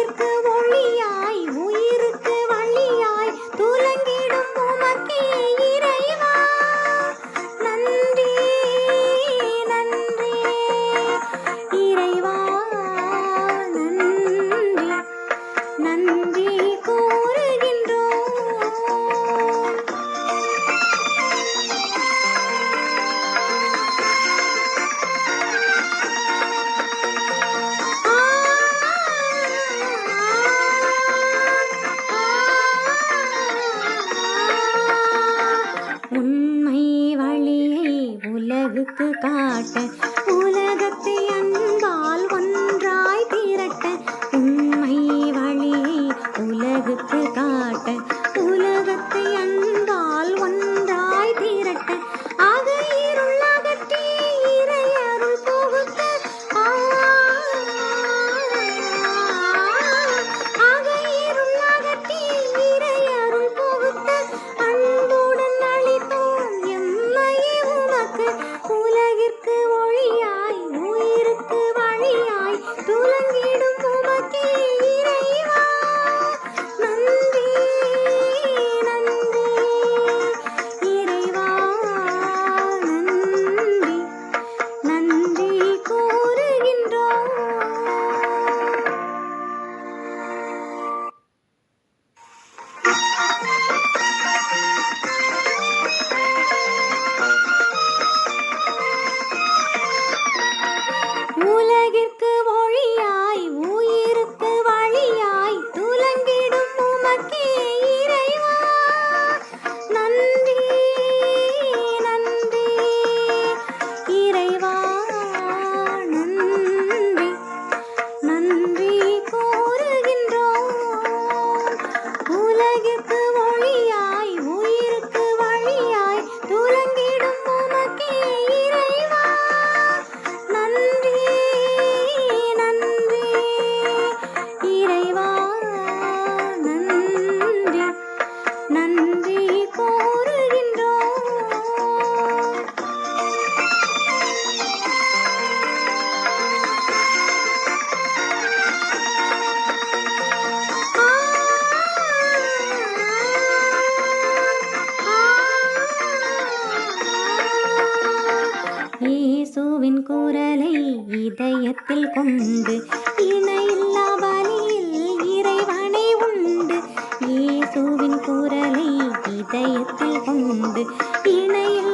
Keep கொடுத்து காட்ட உலகத்தை Yay! இதயத்தில் கொண்டு இணையில்லா வழியில் இறைவனை உண்டு. இயேசுவின் குரலை இதயத்தில் கொண்டு இணையில்